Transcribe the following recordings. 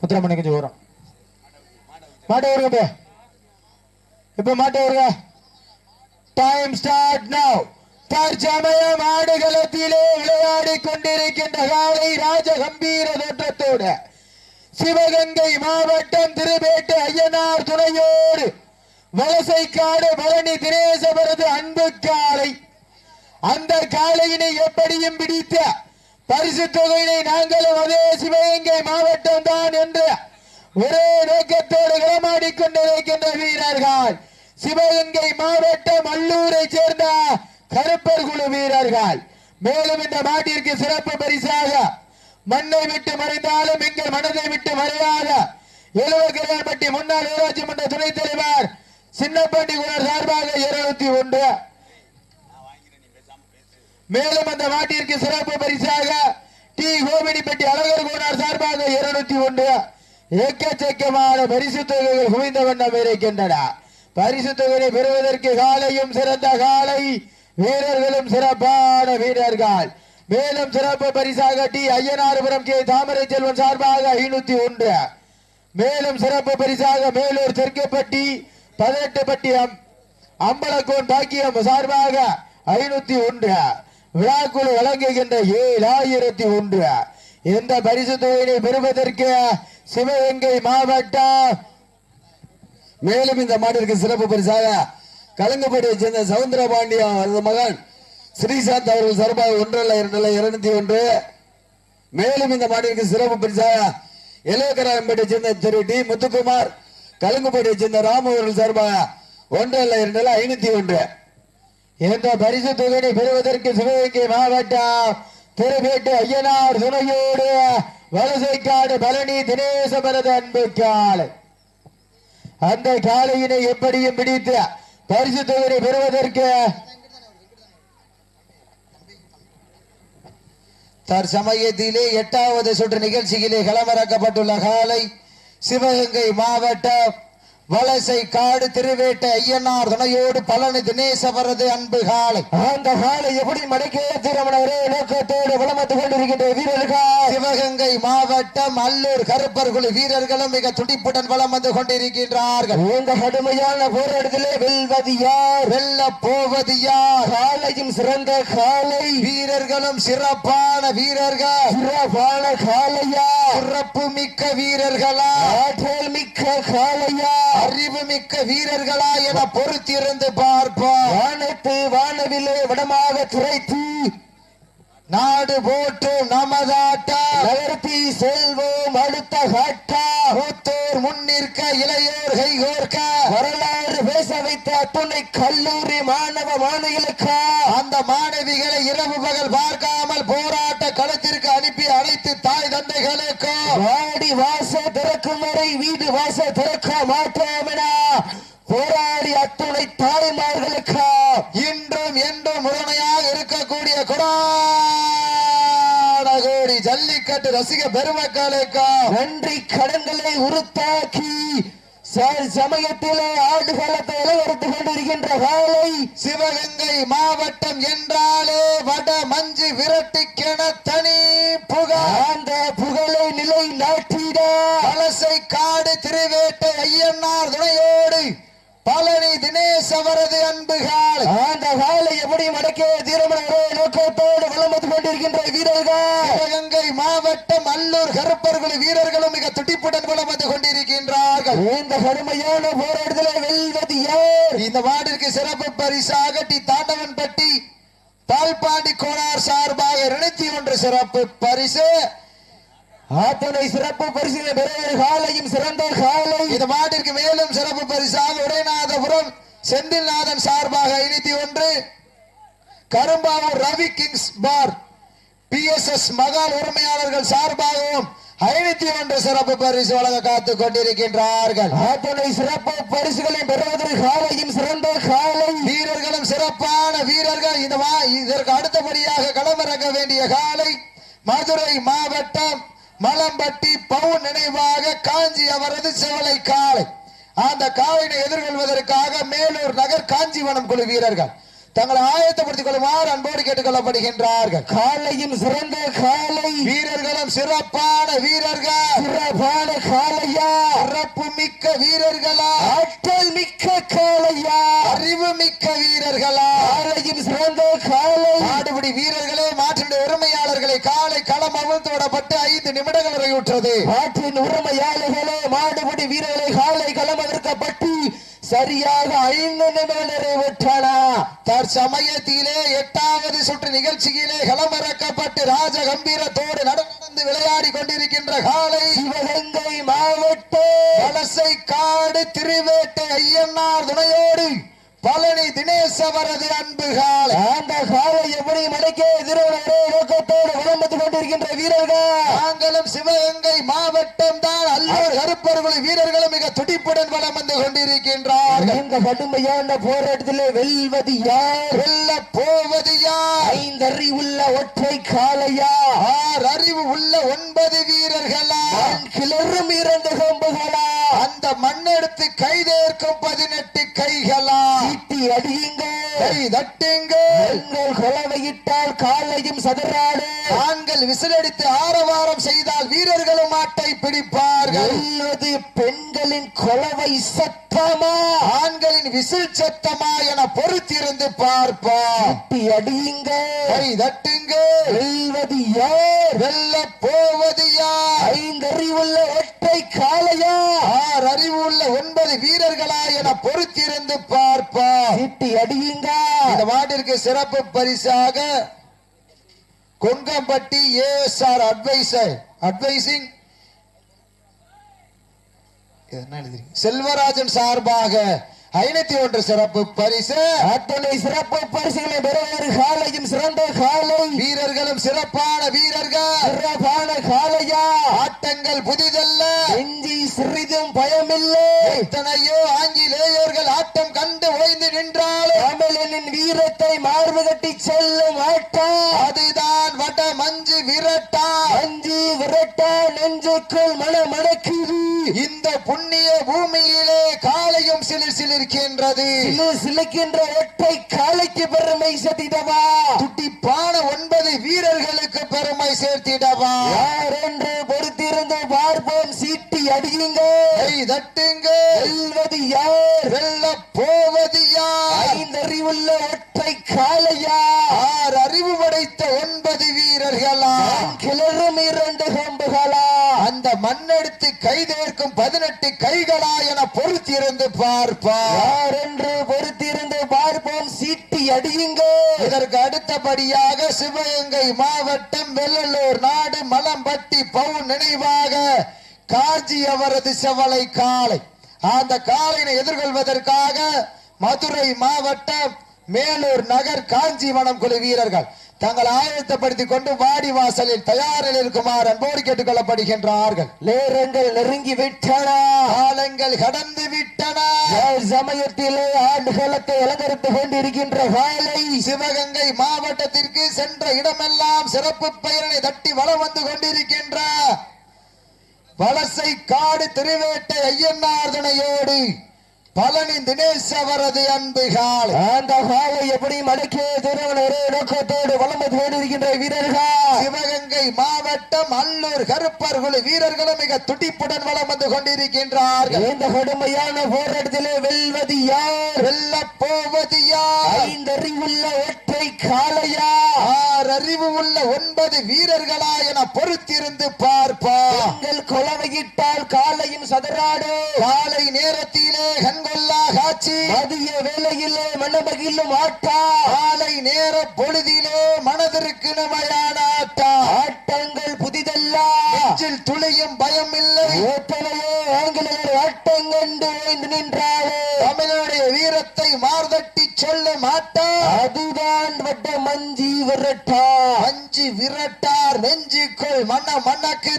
முத்திரமணி கொஞ்சம் வரும் மாட்டை வருங்க இப்ப இப்ப வருங்க. டைம் ஸ்டார்ட் நவ் தற்சமயம் ஆடுகளத்திலே விளையாடி கொண்டிருக்கின்ற காலை ராஜ கம்பீர தோற்றத்தோடு சிவகங்கை மாவட்டம் திருவேட்டு ஐயனார் துணையோடு வலசைக்காடு பழனி தினேசபரது அன்பு காலை. அந்த காலையினை எப்படியும் பிடித்த பரிசு தொகையினை நாங்களும் அதே சிவகங்கை மாவட்டம் தான் என்று ஒரே நோக்கத்தோடு களமாடிக் கொண்டிருக்கின்ற வீரர்கள். சிவகங்கை மாவட்டம் அல்லூரை சேர்ந்த கருப்பர் குழு வீரர்கள். மேலும் இந்த மாட்டிற்கு சிறப்பு பரிசாக மண்ணை விட்டு மறைந்தாலும் எங்கள் மனதை விட்டு மறையாத எழுவகிராம்பட்டி முன்னாள் ஊராட்சி மன்ற துணைத் தலைவர் சின்னப்பட்டி குழு சார்பாக இருநூத்தி ஒன்று. மேலும் அந்த மாட்டிற்கு சிறப்பு பரிசாக டி. கோவினிப்பட்டி அழகர் கோனார் சார்பாக இருநூத்தி ஒன்று எக்கச்சக்கமான பரிசு தொகைகள் குவிந்த வண்ணம் இருக்கின்றன. பரிசு தொகையை பெறுவதற்கு காலையும் சிறந்த காலை வீரர்களும் சிறப்பான வீரர்கள். மேலும் சிறப்பு பரிசாக டி. ஐயனார்புரம் கே. தாமரை செல்வன் சார்பாக ஐநூத்தி ஒன்று. மேலும் சிறப்பு பரிசாக மேலூர் தெற்குப்பட்டி பதினெட்டு பட்டி அம்- அம்பலக்கோன் பாக்கியம் சார்பாக ஐநூத்தி ஒன்று. விழாக்குழு வழங்குகின்ற ஏழாயிரத்தி ஒன்று. இந்த பரிசு தொகையினை பெறுவதற்கு சிவகங்கை மாவட்டம்? மேலும் இந்த மாட்டிற்கு சிறப்பு பரிசாக கலங்கப்பட்டியை சேர்ந்த சவுந்தர பாண்டியா அவரது மகன் ஸ்ரீசாந்த் அவர்கள் சார்பாக ஒன்றல்ல இரண்டல்ல இருநூத்தி ஒன்று. மேலும் இந்த மாட்டிற்கு சிறப்பு பரிசாக இளையக்கராயம்பேட்டை சேர்ந்த திரு டி முத்துக்குமார் கலங்குபடியை சேர்ந்த ராமு அவர்கள் சார்பாக ஒன்றல்ல இரண்டல்ல ஐநூத்தி ஒன்று. இந்த பரிசு தொகையினை பெறுவதற்கு சிவகங்கை மாவட்டம் திருப்பேட்டு ஐயனார் துணையோடு வலசைக்காடு பழனி தினேசபரது அன்பு காலை. அந்த காலையினை எப்படியும் பிடித்து பரிசு தொகையை பெறுவதற்கு தற்சமயத்திலே எட்டாவது சுற்று நிகழ்ச்சியிலே களமிறக்கப்பட்டுள்ள காலை சிவகங்கை மாவட்டம் வலசை காடு திருவேட்டை ஐயனார் துணையோடு பழனி தினேசவரது அன்பு காலை. அந்த காலை எப்படி மடக்கே திருமண ஒரே நோக்கத்தோடு வளமத்து கொண்டிருக்கின்ற வீரர்கள்? சிவகங்கை மாவட்டம் அல்லூர் கருப்பர் குழு வீரர்களும் மிக துடிப்புடன் வலம் வந்து கொண்டிருக்கின்றார்கள். இந்த கடுமையான போராட்டத்திலே வெல்வது யார்? வெல்ல போவது யார்? காலையும் சிறந்த காலை. வீரர்களும் சிறப்பான வீரர்கள். சிறப்பான காலையா? சிறப்பு மிக்க வீரர்களா? ஆற்றல் மிக்க காலையா? அறிவு மிக்க வீரர்களா என பொறுத்திருந்து பார்ப்போம். வானத்து வானவிலே வடமாக துரைத்து நாடு போட்டு நமதாட்டா. செல்வோம் அடுத்த மூத்தோர் முன்னிற்க இளையோர் கைகோர்க்க வரலாறு பேச வைத்த துணை கல்லூரி மாணவ மாணவிகளுக்கா? அந்த மாணவிகளை இரவு பகல் பார்க்காமல் போராட்ட களத்திற்கு அனுப்பி அனைத்து தாய் தந்தைகளுக்கும் வாடி வாச திறக்கும் வரை வீடு வாச திறக்க ஜல்லிக்கட்டு ரசிக பெருமக்களுக்கும் நன்றி கடன்களை உருத்தாக்கி ச- சமயத்திலே ஆடுகளத்தை இலையெடுத்து கொண்டிருக்கின்ற காலை சிவகங்கை மாவட்டம் என்றாலே வட மஞ்சு விரட்டிக்கென தனி புகழ் அந்த புகழை நிலை நாட்டிட. பழசை காடு திருவேட்டை ஐயனார் துணையோடு பழனி தினேஷ் அவரது அன்புகள் அந்த காலை எப்படி மடக்கே தீரமன ஒரே நோக்கத்தோடு வளம் வந்து கொண்டிருக்கின்ற வீரர்கள். சிவகங்கை மாவட்டம் அல்லூர் கருப்பர்கள் வீரர்களும் மிக துடிப்புடன் வலம் வந்து கொண்டிருக்கின்றார்கள். இந்த கடுமையான போராட்டத்திலே வெல்வது யார்? இந்த வார்டிற்கு சிறப்பு பரிசாக டி தாண்டவன்பட்டி பால்பாண்டி கோனார் சார்பாக இருநூத்தி ஒன்று சிறப்பு பரிசு. அத்தனை சிறப்பு பெறுவது காலையும் சிறந்த காலை. இந்த மாட்டிற்கு மேலும் சிறப்பு பரிசாக உடைநாதபுரம் செந்தில்நாதன் சார்பாக ஐநூத்தி ஒன்று. Karumbavur Ravi kings bar. B S S Mahal உரிமையாளர்கள் சார்பாகவும் ஐநூத்தி ஒன்று சிறப்பு பரிசு வழங்க காத்துக் கொண்டிருக்கின்றார்கள். அத்தனை சிறப்பு பரிசுகளை பெறுவதற்கு காலையும் சிறந்த காலை. வீரர்களும் சிறப்பான வீரர்கள். இந்த மா- இதற்கு அடுத்தபடியாக களமிறங்க வேண்டிய காலை மதுரை மாவட்டம் மலம்பட்டி பவுன் நினைவாக காஞ்சி அவரது செவலை காளை. அந்த காளையினை எதிர்கொள்வதற்காக மேலூர் நகர் காஞ்சிவனம் குழு வீரர்கள். தங்களை ஆயத்தப்படுத்திக் கொள்ளுமாறு அன்போடு கேட்டுக் கொள்ளப்படுகின்றார்கள் காலையும் சிறந்த காலை. வீரர்களும் சிறப்பான வீரர்கள். சிறப்பான காளையா சிறப்பு மிக்க வீரர்களா. ஆற்றல் மிக்க காளையா அறிவு மிக்க வீரர்களா. காளையும் சிறந்த காளை மாடுபிடி வீரர்களே மாற்றினுடைய உரிமையாளர்களை காலை களம் அவிழ்த்து விடப்பட்டு ஐந்து நிமிடங்கள் நிறைவுற்றது மாட்டின் உரிமையாளர்களே மாடுபிடி வீரர்களை காலை களமவிற்கப்பட்டு சரியாக ஐந்து நிமிடம் நிறைவேற்றனா தற்சமயத்திலே எட்டாவது சுற்று நிகழ்ச்சியிலே களமிறக்கப்பட்டு ராஜ கம்பீரத்தோடு நடந்து விளையாடி கொண்டிருக்கின்ற காலை சிவகங்கை மாவட்ட. வலசை காடு திருவேட்டை ஐயன்னார் துணையோடு பழனி தினேஷ் அவரது அன்பு காலை. அந்த காலை எப்படி மடக்கே திருவண்ணாமலை நோக்கத்தோடு வளர்ந்து கொண்டிருக்கின்ற வீரர்கள். நாங்களும் சிவகங்கை மாவட்டம் தான் அல்லூர் கருப்பர்குழி வீரர்களும் மிக துடிப்புடன் வளம் வந்து கொண்டிருக்கின்றார்கள் கடுமையான போராட்டத்திலே வெல்வது யாரு வெல்ல போவது யார் ஐந்தறிவுள்ள ஒற்றை காளையா ஆறு அறிவு உள்ள ஒன்பது வீரர்களா கிளறும் இரண்டு கொம்புகளா அந்த மண்ணெடுத்து கைதேர்க்கும் பதினெட்டு கைகளா ஈட்டி அடியுங்க கை தட்டுங்க பெண்கள் கொலவையிட்டால் காலையும் சதுராடு ஆண்கள் விசிலடித்து ஆரவாரம் செய்தால் வீரர்களும் ஆட்டை பிடிப்பார்கள் வெல்வது பெண்களின் கொலவை சத்தமா ஆண்களின் விசில் சத்தமா என பொறுத்திருந்து பார்ப்போம். ஈட்டி அடியுங்க. கை தட்டுங்க. வெல்வது யார்? வெல்ல போவது யார்? ஐந்தறிவுள்ள ஒற்றை காளையா? ஆறு அறிவு உள்ள ஒன்பது வீரர்களா என பொறுத்திருந்து பார்ப்போம். ஈட்டி அடியுங்க. இந்த மாட்டிற்கு சிறப்பு பரிசாக Kongampatti ASR adviser advising? Selvarajan சார்பாக ஐநூத்தி ஒன்று சிறப்பு பரிசு. அத்தனை சிறப்பு பரிசுகளை பெறுவது காலையும் சிறந்த காலை. வீரர்களும் சிறப்பான வீரர்கள். சிறப்பான காளையா ஆட்டங்கள் புதிதல்ல. எஞ்சி சிறிதும் பயமில்லை. எத்தனையோ ஆங்கிலேயர்கள் ஆட்டம் கண்டு ஓய்ந்து நின்றாலும் தமிழனின் வீரத்தை மார்பு கட்டி செல்லும் ஆட்டா அதுதான் வட மஞ்சு விரட்டா. அஞ்சு விரட்டா நெஞ்சுக்குள் மனம் மணக்குது இந்த புண்ணிய பூமியிலே காலையும் சிலிர் சிலிர்க்கின்றது சிலு சிலுக்கின்ற ஒற்றை காளைக்கு பெருமை செட்டிடவா துட்டிப்பான ஒன்பது வீரர்களுக்கு பெருமை சேர்த்திடவா? யார் என்று பொறுத்திருந்து பார்ப்போம் சீட்டி அடியுங்க தட்டுங்க வெல்வது யார் வெல்ல போவது யார் ஐந்தறிவுள்ள ஒற்றை காளையா ஆறு அறிவு படைத்த ஒன்பது வீரர்களா கிளறும் இரண்டு கொம்புகளா அந்த மண்ணெடுத்து கைதேர்க்கும் பதினெட்டு கைகளா என பொறுத்திருந்து பார்ப்பா. யார் என்று பொறுத்திருந்து பார்ப்போம் சீட்டி அடியுங்க. இதற்கு அடுத்தபடியாக சிவகங்கை மாவட்டம் வெள்ளலூர் நாடு மலம்பட்டி பவுன் நினைவாக காஞ்சி அவரது செவலை காளை. அந்த காளையினை எதிர்கொள்வதற்காக மதுரை மாவட்டம் மேலூர் நகர் காஞ்சிவனம் குழு வீரர்கள். தங்கள் ஆயத்தப்படுத்திக் கொண்டு வாடி வாசலில் தயாரில் இருக்குமாறு அன்போடு கேட்டுக் கொள்ளப்படுகின்றார்கள் நேரங்கள் நெருங்கி விட்டன. காலங்கள் கடந்து விட்டன. சமயத்திலே ஆண்டுகளத்தை அலங்கரித்துக் கொண்டிருக்கின்ற காலை சிவகங்கை மாவட்டத்திற்கு சென்ற இடமெல்லாம் சிறப்பு பெயரை தட்டி வலம் வந்து கொண்டிருக்கின்ற வலசை காடு திருவேட்டை ஐயன்னார் துணையோடு பழனி தினேஷ் அவரது அன்பு காலை. அந்த காலை எப்படி மடக்கே திருவண்ணூர் நோக்கத்தோடு வளம் வந்து கொண்டிருக்கின்ற வீரர்கள். சிவகங்கை மாவட்டம் அல்லூர் கருப்பர் குழு வீரர்களும் மிக துடிப்புடன் வலம் வந்து கொண்டிருக்கின்றார்கள். இந்த கடுமையான போராட்டத்திலே வெல்வது யார்? வெல்ல போவது யார்? ஐந்தறிவுள்ள ஒற்றை காளையா? ஆறு அறிவு உள்ள ஒன்பது வீரர்களா என பொறுத்திருந்து பார்ப்போம். பெண்கள் கொலவையிட்டால் காலையும் சதராடு காலை நேரத்திலே காட்சி மதிய வேளையிலே மன்னமகிலும் ஆட்டா. காலை நேர பொழுதிலே மனதிற்கு நமையான ஆட்டா ஆட்டங்கள் புதிதல்ல. துளியும் பயம் இல்லை எத்தனையோ ஆங்கிலேயர் ஆட்டம் கண்டு ஓய்ந்து நின்றாரே. தமிழனுடைய வீரத்தை மார்தட்டி சொல்ல மாட்டா. அதுதான் வட்ட மஞ்சி விரட்டா. அஞ்சு விரட்டார் நெஞ்சுக்குள் மன மணக்குது இந்த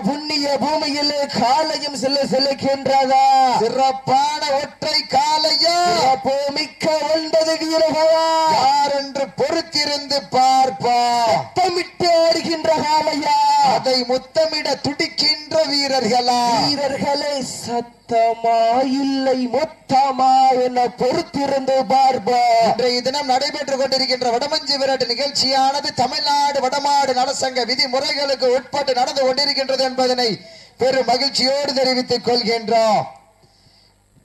புண்ணிய பூமியிலே காலையும் செல்ல செலுக்கின்றதா சிறப்பான ஒற்றை காலையா? மிக்க ஒன்பது வீரர்களா? பொறுத்திருந்து பார்ப்பா முத்தமிட்டு அதை முத்தமிட துடிக்கின்ற வீரர்களா? வீரர்களே சத்தமா இல்லை மொத்தமா என பொறுத்திருந்து இன்றைய தினம் நடைபெற்றுக் கொண்டிருக்கின்ற வடமஞ்சி விரட்டு நிகழ்ச்சியானது தமிழ்நாடு வடமாடு நலசங்க விதிமுறைகளுக்கு உட்பட்டு நடந்து கொண்டிருக்கின்றது என்பதனை பெரும் மகிழ்ச்சியோடு தெரிவித்துக் கொள்கின்றோம்.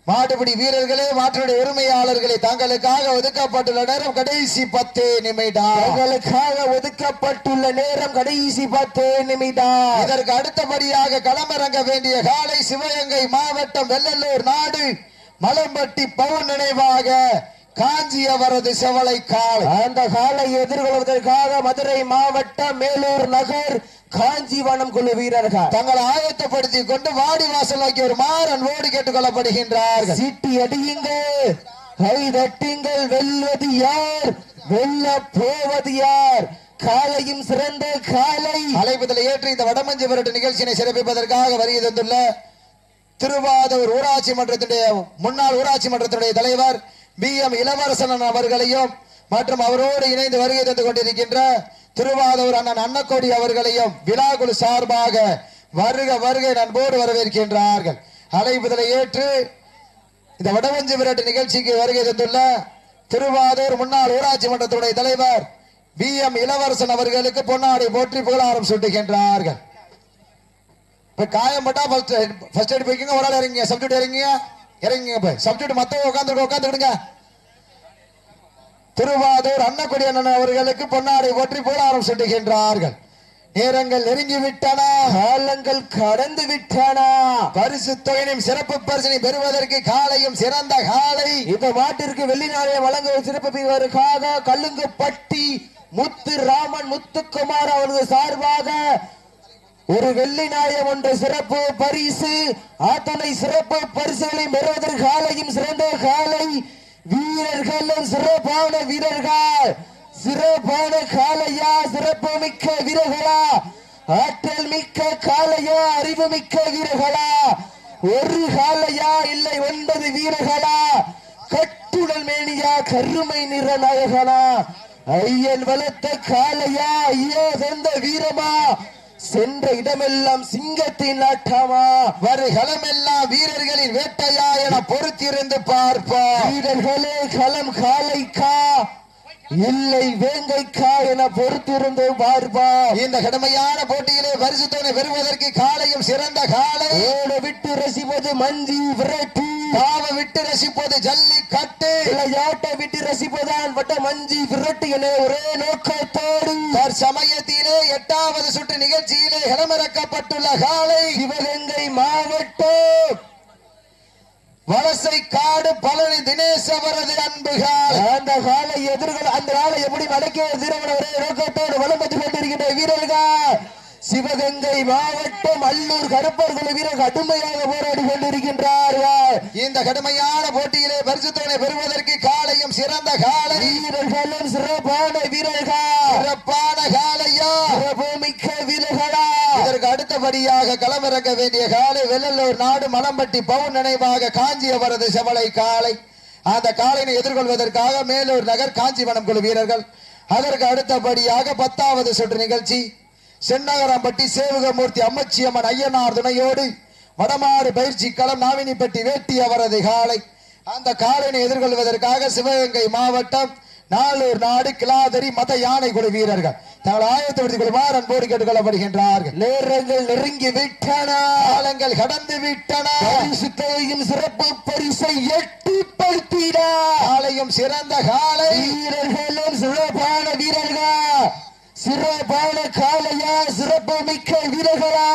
மாடுபிடி வீரர்களே மாற்றுடைய உரிமையாளர்களே தங்களுக்காக ஒதுக்கப்பட்டுள்ள நேரம் கடைசி பத்து நிமிடம் தங்களுக்காக ஒதுக்கப்பட்டுள்ள நேரம் கடைசி பத்து நிமிடம் இதற்கு அடுத்தபடியாக களமிறங்க வேண்டிய காலை சிவகங்கை மாவட்டம் வெள்ளலூர் நாடு மலம்பட்டி பவுன் நினைவாக. காஞ்சி அவரது செவலை காலை. அந்த காலை எதிர்கொள்வதற்காக மதுரை மாவட்டம் மேலூர் நகர் காஞ்சிவனம் குழு வீரர்கள். தங்களை ஆயத்தப்படுத்திக் கொண்டு வாடி வாசல் நோக்கி ஒரு மாறன் ஓடி கேட்டுக் கொள்ளப்படுகின்றார்கள். சீட்டி அடியுங்கள். கை தட்டுங்கள். வெல்வது யார்? வெல்ல போவது யார்? காலையும் சிறந்த காலை. அழைப்புதலை ஏற்று இந்த வடமஞ்சி விரட்டு நிகழ்ச்சியினை சிறப்பிப்பதற்காக வருகை தந்துள்ள திருவாதூர் ஊராட்சி மன்றத்துடைய முன்னாள் ஊராட்சி மன்றத்துடைய தலைவர் பி எம் இளவரசன் அவர்களையும் மற்றும் அவரோடு இணைந்து வருகை தந்து கொண்டிருக்கின்ற திருவாதூர் அண்ணன் அன்னக்கோடி அவர்களையும் விழாக்குழு சார்பாக வருக வருகை நண்போடு வரவேற்கின்றார்கள். அழைப்புதலை ஏற்று இந்த வடவஞ்சி விரட்டு நிகழ்ச்சிக்கு வருகை தந்துள்ள திருவாதூர் முன்னாள் ஊராட்சி மன்றத்துடைய தலைவர் பி எம் இளவரசன் அவர்களுக்கு பொன்னாடை போற்றி புகழாரம் சுட்டுகின்றார்கள். இப்ப காயம் பட்டா ஃபர்ஸ்ட் ஃபர்ஸ்ட் எய்ட் போய்க்குங்க ஒரு ஆள் இறங்கிங்க சப்ஜெக்ட் இறங்கிங்க. இறங்கிங்க இப்ப சப்ஜெக்ட் மத்தவங்க உட்காந்து உட்காந்துக்கிடுங்க திருவாதூர் அன்னக்குடி அண்ணன் அவர்களுக்கு பொன்னாடை போற்றி புகழாரம் சுட்டுகின்றார்கள். நேரங்கள் நெருங்கி விட்டன காலங்கள் கடந்து விட்டன பரிசு தொகையினும் சிறப்பு பரிசினை பெறுவதற்கு காலையும் சிறந்த காலை. இந்த மாட்டிற்கு வெள்ளி நாளை வழங்க சிறப்பிப்பதற்காக கல்லுங்குப்பட்டி முத்து ராமன் முத்துக்குமார் அவரது சார்பாக ஒரு வெள்ளி நாயம் ஒன்று சிறப்பு பரிசு. அத்தனை சிறப்பு பரிசுகளை பெறுவதற்கு காலையும் சிறந்த காலை வீரர்களும் சிறப்பான வீரர்கள். சிறப்பான காலையா? சிறப்பு மிக்க வீரர்களா? ஆற்றல் மிக்க காலையா? அறிவு மிக்க வீரர்களா? ஒரு காலையா? இல்லை ஒன்பது வீரர்களா? கட்டுடல் மேனியா? கருமை நிற நாயகனா? ஐயன் வளர்த்த காலையா? ஐயோ சொந்த வீரமா? சென்ற இடமெல்லாம் சிங்கத்தின் ஆட்டமா வருகளமெல்லாம் வீரர்களின் வேட்டையா என பொறுத்திருந்து பார்ப்போம். வீரர்களே களம் காலைக்கா? இல்லை வேங்கைக்கா என பொறுத்திருந்து பார்ப்பா. இந்த கடுமையான போட்டியிலே பரிசு தொகை பெறுவதற்கு காலையும் சிறந்த காலை. ஓட விட்டு ரசிப்பது மஞ்சி விரட்டி. பாவ விட்டு ரசிப்பது ஜல்லிக்கட்டு. விளையாட்டை விட்டு ரசிப்பதான் வட்ட மஞ்சி விரட்டு என ஒரே நோக்கத்தோடு. தற்சமயத்திலே எட்டாவது சுற்று நிகழ்ச்சியிலே களமிறக்கப்பட்டுள்ள காலை. சிவகங்கை மாவட்டம். வலசை காடு பழனி தினேஷ் அவரது அன்புகள். அந்த காலை எதிர்கள் அந்த காலை எப்படி மடக்கிய தீரவன ஒரே நோக்கத்தோடு வலம் கொண்டிருக்கின்ற வீரர்கள். சிவகங்கை மாவட்டம் அல்லூர் கருப்பர் குழு வீரர் கடுமையாக போராடி கொண்டிருக்கின்றார்கள் இந்த கடுமையான போட்டியிலே பரிசு தொகை பெறுவதற்கு காலையும் சிறந்த காலை. வீரர்களும் சிறப்பான வீரர்கள்? சிறப்பான காலையா? சிறப்புமிக்க வீரர்களா? இதற்கு அடுத்தபடியாக களமிறங்க வேண்டிய காலை வெள்ளலூர் நாடு மலம்பட்டி பவுன் நினைவாக காஞ்சி அவரது செவலை காலை. அந்த காலையை எதிர்கொள்வதற்காக மேலூர் நகர் காஞ்சிவனம் குழு வீரர்கள். அதற்கு அடுத்தபடியாக பத்தாவது சுற்று நிகழ்ச்சி. சென்னகரம்பட்டி சேவகமூர்த்தி அம்மச்சியம்மன் ஐயனார் துணையோடு வடமாடு பயிற்சி களம் நாவினிப்பட்டி வேட்டி அவரது காலை. அந்த காலையை எதிர்கொள்வதற்காக சிவகங்கை மாவட்டம் நாளூர் நாடு கிளாதரி மத யானை குழு வீரர்கள். தங்கள் ஆயத்தப்படுத்திக் கொள்ளுமாறு அன்போடு கேட்டுக்கொள்ளப்படுகின்றார்கள். நேரங்கள் நெருங்கி விட்டன. காலங்கள் கடந்து விட்டன. பரிசு தொகையும் சிறப்பு பரிசை எட்டிப்படுத்திட காலையும் சிறந்த காலை. வீரர்களும் சிறப்பான வீரர்கள். சிறப்பான காலையா சிறப்பு மிக்க வீரர்களா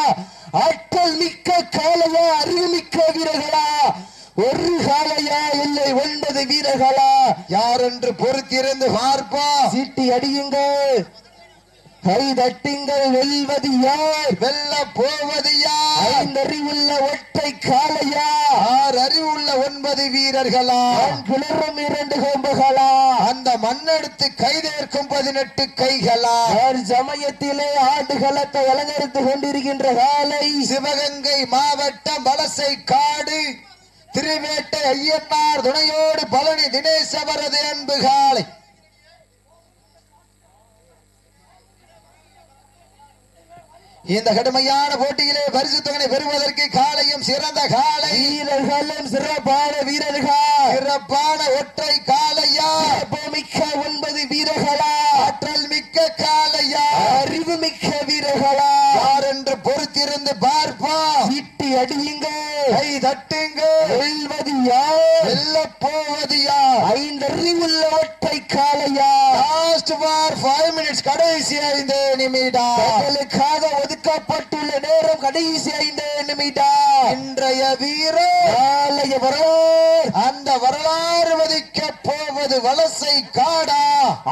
ஆற்றல் மிக்க காலையா அறிவு மிக்க வீரர்களா ஒரு காலையா இல்லை ஒன்பது வீரர்களா யார் என்று பொறுத்திருந்து பார்ப்போம் சீட்டி அடியுங்கள். கை தட்டுங்கள் வெல்வது யார்? வெல்ல போவது யார்? ஐந்தறிவுள்ள ஒற்றை காலையா ஆறு அறிவுள்ள ஒன்பது வீரர்களா? கிளறும் இரண்டு கொம்புகளா? அந்த மண்ணெடுத்து கைதேர்க்கும் பதினெட்டு கைகளா? ஆறு சமயத்திலே ஆடுகளத்தை அலங்கரித்து கொண்டிருக்கின்ற காலை சிவகங்கை மாவட்டம் வலசை காடு திருவேட்டை ஐயனார் துணையோடு பழனி தினேஷ் அவரது அன்பு காலை. இந்த கடுமையான போட்டியிலே பரிசு தொகை பெறுவதற்கு காலையும் சிறந்த காலை. வீரர்களும் சிறப்பான வீரர்கள். சிறப்பான ஒற்றை காலையா? மிக்க ஒன்பது வீரர்களா? ஆற்றல் மிக்க காலையா? அறிவு மிக்க வீரர்களா? யார் என்று பொறுத்திருந்து பார்ப்போம். அடியுங்க கை தட்டுங்க வெல்வது யார் வெல்ல போவது யார் ஐந்தறிவுள்ள ஒற்றை காளையா லாஸ்ட் ஃபார் ஃபைவ் மினிட்ஸ் கடைசி ஐந்து நிமிடம் தங்களுக்காக ஒதுக்கப்பட்டுள்ள நேரம் கடைசி ஐந்து நிமிடம் இன்றைய வீரர் நாளைய வரலாறு. அந்த வரலாறு வதிக்க போவது வலசை காடா.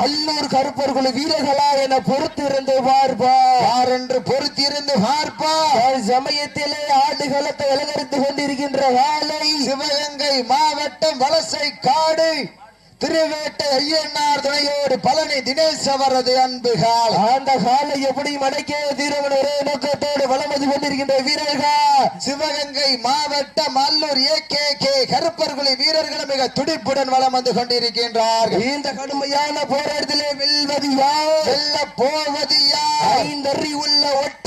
அல்லூர் கருப்பர்கள் வீரர்களா என பொறுத்திருந்து பார்ப்பா யார் என்று பொறுத்திருந்து பார்ப்பா சமயத்திலே ஆடுகளத்தை அலங்கரித்து கொண்டிருக்கின்ற வேலை சிவகங்கை மாவட்டம் வலசை காடு. திருவேட்டை ஐயனார் துணையோடு பழனி தினேஷ் அவரது அன்புகால் அந்த காலை எப்படி மடக்கே தீரவன் ஒரே நோக்கத்தோடு வளம் வந்து கொண்டிருக்கின்ற வீரர்கள்? சிவகங்கை மாவட்டம் Allur A K K Karupparkuzhi வீரர்களும் மிக துடிப்புடன் வலம் வந்து கொண்டிருக்கின்றார்கள். இந்த கடுமையான போராட்டத்திலே வெல்வது யார்? வெல்ல போவது யார்? ஐந்தறி உள்ள ஒற்றை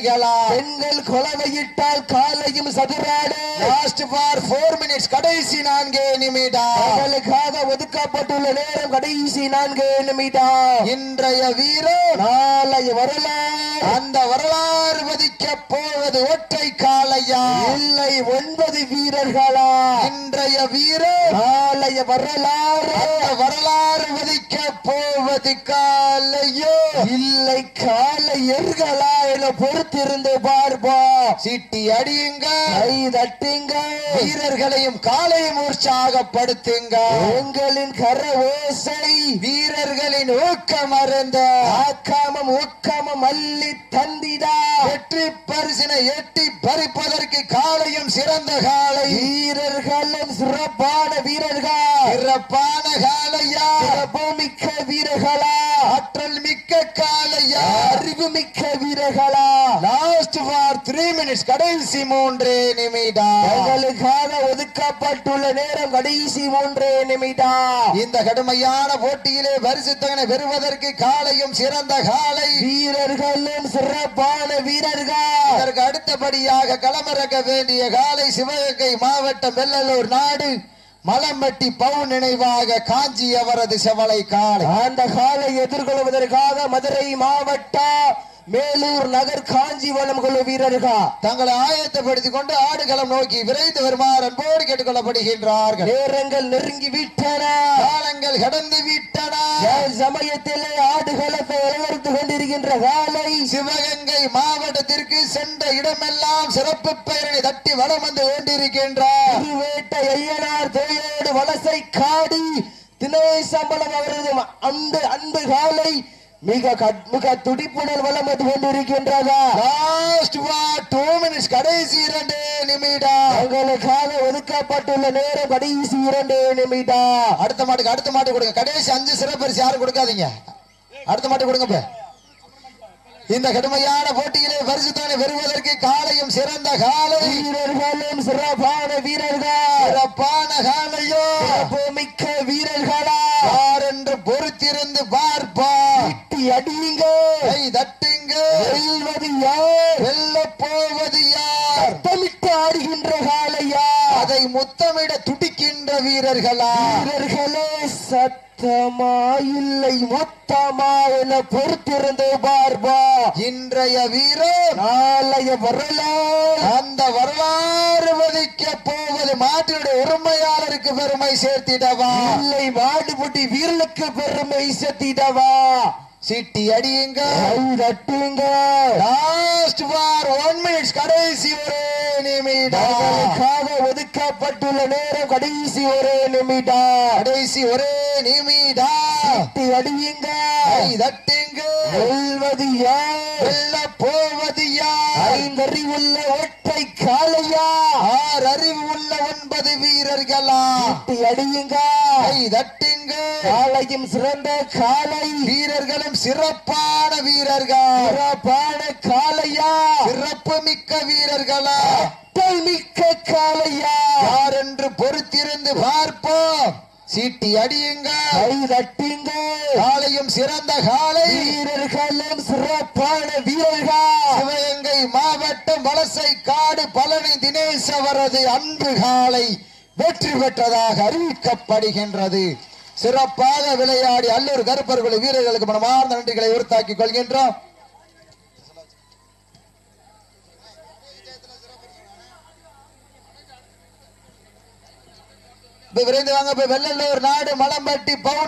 கைகளா பெண்கள் கொலவையிட்டால் காலையும் சதுராடு. லாஸ்ட் ஃபார் ஃபோர் மினிட்ஸ் கடைசி நான்கே நிமிடம். அவர்களுக்காக ஒதுக்கப்பட்டுள்ள நேரம் கடைசி நான்கு நிமிடம். இன்றைய வீரர் நாளைய வரலாறு. அந்த வரலாறு வதிக்க போவது ஒற்றை காளையா? இல்லை ஒன்பது வீரர்களா? இன்றைய வீரர் நாளைய வரலாறு. அந்த வரலாறு வதிக்க போவது காலையோ இல்லை காலையர்களா என பொறுத்திருந்து பார்ப்போம். சீட்டி அடியுங்க. கை தட்டுங்க. வீரர்களையும் காலையும் உற்சாகப்படுத்துங்க உங்களின் கர ஓசை வீரர்களின் ஊக்கம் அருந்த. ஆக்காமம் ஊக்கமம் அள்ளி தந்திடா. வெற்றி பரிசினை எட்டி பறிப்பதற்கு காலையும் சிறந்த காலை. வீரர்களும் சிறப்பான வீரர்கள். சிறப்பான காலையா. சிறப்புமிக்க வீரர்களா. ஆற்றல் மிக்க காலையா. அறிவு மிக்க வீரர்களா. லாஸ்ட் ஃபார் த்ரீ மினிட்ஸ் கடைசி மூன்றே நிமிடம். தங்களுக்காக ஒதுக்கப்பட்டுள்ள நேரம் கடைசி மூன்றே நிமிடம். இந்த கடுமையான போட்டியிலே பரிசுத்தகனை பெறுவதற்கு காலையும் சிறந்த காலை. வீரர்களும் சிறப்பான வீரர்கள். இதற்கு அடுத்தபடியாக களமிறக்க வேண்டிய காலை சிவகங்கை மாவட்டம் வெள்ளலூர் நாடு மலம்பட்டி பவு நினைவாக காஞ்சி அவரது செவலை காலை. அந்த காலை எதிர்கொள்வதற்காக மதுரை மாவட்டம் மேலூர் நகர் காஞ்சிவனம் குழு வீரர்கள்? தங்களை ஆயத்தப்படுத்திக் கொண்டு ஆடுகளம் நோக்கி விரைந்து வருமாறு அன்போடு கேட்டுக்கொள்ளப்படுகின்றார்கள். நேரங்கள் நெருங்கி விட்டன. காலங்கள் கடந்து விட்டன. சமயத்திலே ஆடுகளத்தை அலங்கரித்துக் கொண்டிருக்கின்ற காலை? சிவகங்கை மாவட்டத்திற்கு சென்ற இடமெல்லாம் சிறப்பு பெயரினை தட்டி வலம் வந்து கொண்டிருக்கின்றார் திருவேட்டை ஐயனார் தோயோடு வலசை காடி தினேசம்பலம் அவரது அன்பு அன்பு காலை மிக மிக துடிப்புடன் வலம் வந்து கொண்டிருக்கின்றதா லாஸ்ட் டூ மினிட்ஸ் கடைசி இரண்டு நிமிடம். ஒதுக்கப்பட்டுள்ள நேரம் கடைசி இரண்டு நிமிடம். அடுத்த மாட்டுக்கு அடுத்த மாட்டு கொடுங்க. கடைசி அஞ்சு சிறப்பரிசு யாரும் கொடுக்காதீங்க. அடுத்த மாட்டு கொடுங்க. இந்த கடுமையான போட்டியிலே பரிசுத்தானை பெறுவதற்கு காலையும் சிறந்த காலை. வீரர்களும் சிறப்பான வீரர்கள் சிறப்பான காலையோ மிக்க வீரர்களா யார் என்று பொறுத்திருந்து பார்ப்பா இட்டி அடியுங்க கை தட்டுங்க வெல்வது யார் வெல்ல போவது யார் சத்தமிட்டு ஆடுகின்ற காலையா அதை முத்தமிட துடிக்கின்ற வீரர்களா வீரர்களே சத்தமா இல்லை மொத்தமா என பொறுத்திருந்து பார்ப்பா. இன்றைய வீரர் நாளைய வரலாறு. அந்த வரலாறு வதிக்க போவது மாட்டினுடைய உரிமையாளருக்கு பெருமை சேர்த்திடவா? இல்லை மாடுபுட்டி வீரனுக்கு பெருமை சேர்த்திடவா? சிட்டி அடியுங்க. தட்டுங்க. லாஸ்ட் ஃபார் ஒன் மினிட்ஸ் கடைசி ஒரு நிமிடம். தங்களுக்காக ஒதுக்கப்பட்டுள்ள நேரம் கடைசி ஒரு நிமிடம். கடைசி ஒரே நிமிடம். தட்டி அடியுங்க. தட்டுங்க. வெல்வது யார்? வெல்ல போவது யார்? ஐந்தறிவுள்ள ஒற்றை காளையா? ஆறு அறிவு உள்ள ஒன்பது வீரர்களா? தட்டி அடியுங்க. தட்டுங்க. காளையும் சிறந்த காளை. வீரர்களும் சிறப்பான வீரர்கள். சிறப்பான காளையா. சிறப்பு மிக்க வீரர்களா. மிக்க காளையா. யார் என்று பொறுத்திருந்து பார்ப்போம். சீட்டி அடியுங்க கை தட்டுங்க. காலையும் சிறந்த காலை வீரர்களும் சிறப்பான வீரர்கள். சிவகங்கை மாவட்டம் வலசை காடு பழனி தினேஷ் அவரது அன்பு காலை வெற்றி பெற்றதாக அறிவிக்கப்படுகின்றது. சிறப்பாக விளையாடி அல்லூர் கருப்பர்குழு வீரர்களுக்கு மனமார்ந்த நன்றிகளை உறுத்தாக்கிக் கொள்கின்றோம். விரைந்து வாங்க போய் வெள்ளல்லூர் நாடு மலம்பட்டி பவுன்